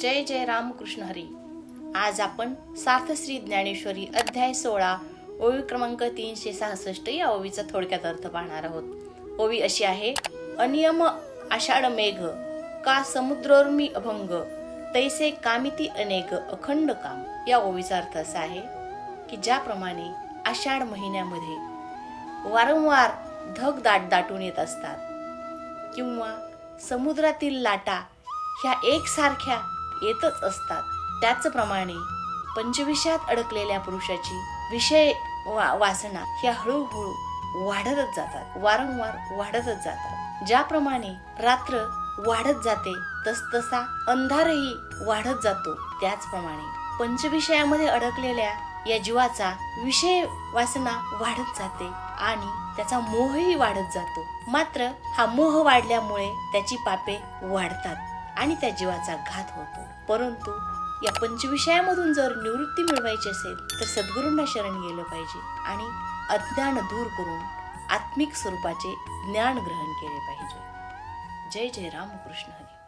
जय जय रामकृष्ण हरी. आज आपण सार्थश्री ज्ञानेश्वरी अध्याय सोळा ओवी क्रमांक तीनशे सहासष्ट या ओवीचा थोडक्यात अर्थ पाहणार आहोत. ओवी अशी आहे अनियम आषाढ मेघ का समुद्रोर्मी अभंग तैसे कामिती अनेक अखंड काम. या ओवीचा अर्थ असा आहे की ज्याप्रमाणे आषाढ महिन्यामध्ये वारंवार धग दाट दाटून येत असतात किंवा समुद्रातील लाटा ह्या एकसारख्या येतच असतात. त्याचप्रमाणे पंचविषयात अडकलेल्या पुरुषाची विषय वा वासना ह्या हळूहळू वाढतच जातात. वारंवार वाढतच जातात. ज्याप्रमाणे रात्र वाढत जाते तसतसा अंधारही वाढत जातो. त्याचप्रमाणे पंचविषयामध्ये अडकलेल्या या जीवाचा विषय वासना वाढत जाते आणि त्याचा मोहही वाढत जातो. मात्र हा मोह वाढल्यामुळे त्याची पापे वाढतात. आणि त्या जीवाचा घात होतो. परंतु या पंचविषयामधून जर निवृत्ती मिळवायची असेल तर सद्गुरूंना शरण गेलं पाहिजे आणि अज्ञान दूर करून आत्मिक स्वरूपाचे ज्ञान ग्रहण केले पाहिजे. जय जय रामकृष्ण हरी.